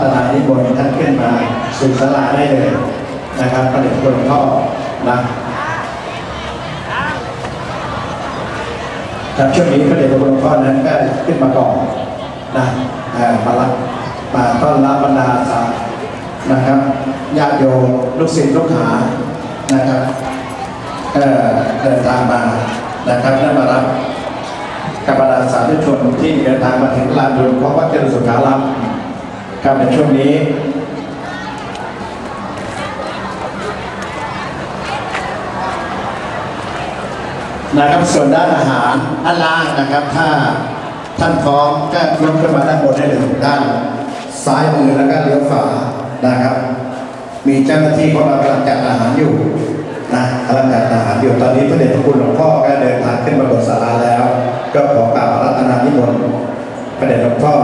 ก็ขออาราธนานิมนท่านขึ้นมาสู่ศาลาได้เลยนะครับพระเดชพระคุณหลวงพ่อนะครับช่วงนี้พระเดชพระคุณหลวงพ่อนั้นก็ขึ้นมาก่อนนะมารับมาต้อนรับบรรดาสานะครับญาติโยมลูกศิษย์ลูกหานะครับเออเดินทางมานะครับและมารับกับบรรดาสาธุชนที่เดินทางมาถึงลานบุญของวัดเจริญสุขาราม ครับในช่วงนี้นะครับส่วนด้านอาหารด้านล่างนะครับ ถ้าท่านพร้อมก็ยกขึ้นมาด้านบนได้เลยด้านซ้ายมือแล้วก็เลี้ยวขวานะครับ มีเจ้าหน้าที่ของเรากำลังจัดอาหารอยู่นะกำลังจัดอาหารอยู่ตอนนี้พระเดชพระคุณหลวงพ่อก็เดินทางขึ้นมาบนศาลาแล้ว ก็ขอกราบรัตนานิมนต์พระเดชหลวงพ่อ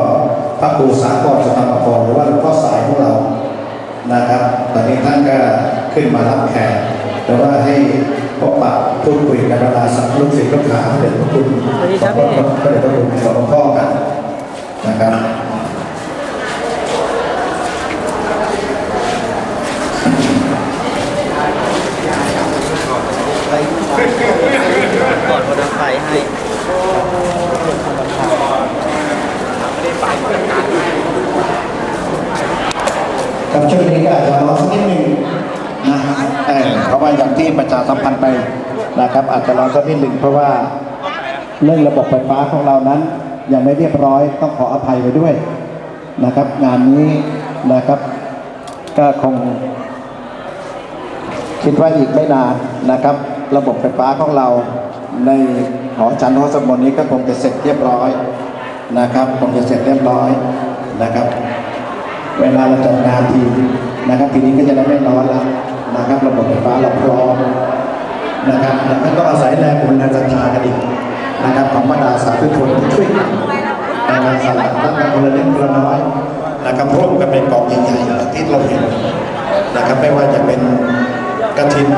ระครูสากรสตามพรหรือว่าหลวงพ่อสายของเรานะครับ ตอนนี้ท่านก็ขึ้นมารับแขกหรือว่าให้พบปะพูดคุยกับบรรดาสัตว์ลูกศิษย์ลูกหาพระเดชพระคุณสวัสดีครับพี่พระเดชพระคุณของหลวงพ่อกันนะครับก่อนคนไฟให้ ครับช่วงนี้ก็อาจจะร้อนสักนิดหนึ่งนะเออเพราะว่าอย่างที่ประชาสัมพันธ์ไปนะครับ อาจจะร้อนสักนิดหนึ่งเพราะว่าเรื่องระบบไฟฟ้าของเรานั้น ยังไม่เรียบร้อยต้องขออภัยไปด้วยนะครับ งานนี้นะครับ ก็คง คิดว่าอีกไม่นานนะครับ ระบบไฟฟ้าของเราในหอจันทร์หอสมนนี้ก็คงจะเสร็จเรียบร้อย นะครับคงจะเสร็จเรียบร้อยนะครับ เวลาเราจัดงานทีนะครับปีนี้ก็จะได้ไม่ร้อนแล้วนะครับ ระบบไฟฟ้าเราพร้อมนะครับแล้วก็อาศัยแรงบุญแรงศรัทธากันอีกนะครับของบรรดาสาธุชนที่ช่วยกันในงานสลากตั้งแต่คนละเล็กคนละน้อยนะครับร่วมกันเป็นกองใหญ่ๆที่เราเห็นนะครับไม่ว่าจะเป็นกระถิน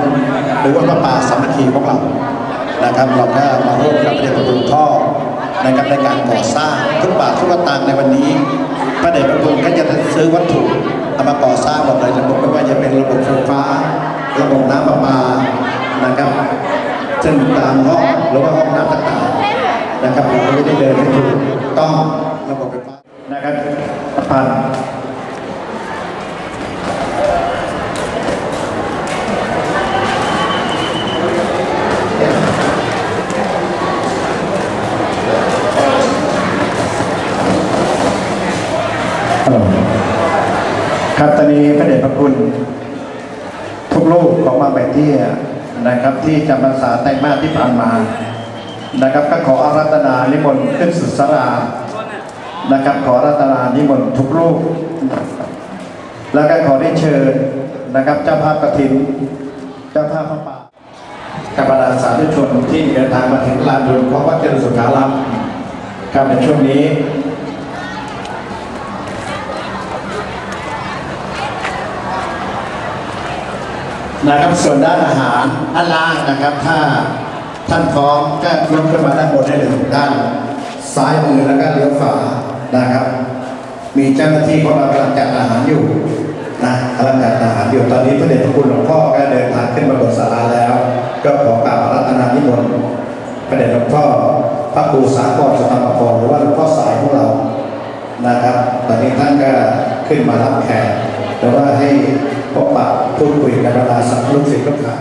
หรือว่าพระป่าสามัคคีของเรานะครับเราก็มาร่วมกับพระเดชพระคุณพ่อ นะครับในการก่อสร้างทุกบาททุกตางในวันนี้พระเดชพระคุณก็จะซื้อวัตถุเอามาก่อสร้างหมดเลยระบบไม่ว่าจะเป็นระบบไฟฟ้า ระบบน้ำประปานะครับจนตามห้องหรือว่าห้องน้ำต่างๆนะครับเราไม่ได้เดินให้ถูกต้องระบบไฟฟ้านะครับผ่าน ครับตอนนี้พระเดชพระคุณ ทุกลูกของมาแบบที่นะครับ ที่จำพรรษาแต่งมาสที่ผ่านมานะครับ ก็ขออารัตนานิมนต์ขึ้นสุสรานะครับ ขออารัตนานิมนต์ทุกลูก แล้วก็ขอได้เชิญนะครับเจ้าภาพกฐินเจ้าภาพพระป่ากับบรรดาสาธุชนที่เดินทางมาถึงลานบุญของวัดเจริญสุขารามครับในช่วงนี้ นะครับส่วนด้านอาหารด้านล่างนะครับ ถ้าท่านพร้อมก็ยกขึ้นมาด้านบนได้เลยด้านซ้ายมือแล้วก็เลี้ยวขวานะครับ มีเจ้าหน้าที่ของเรากำลังจัดอาหารอยู่นะกำลังจัดอาหารอยู่ตอนนี้พระเดชพระคุณหลวงพ่อก็เดินทางขึ้นมาบนศาลาแล้ว ก็ขอกราบรัตนานิมนต์พระเดชหลวงพ่อพระครูสากรสตามพรหรือว่าหลวงพ่อสายของเรานะครับ ตอนนี้ท่านก็ขึ้นมารับแขกหรือว่าให้พบปะ พูดคุยกันเวลาสัตว์ลูกศิษย์ลูกหา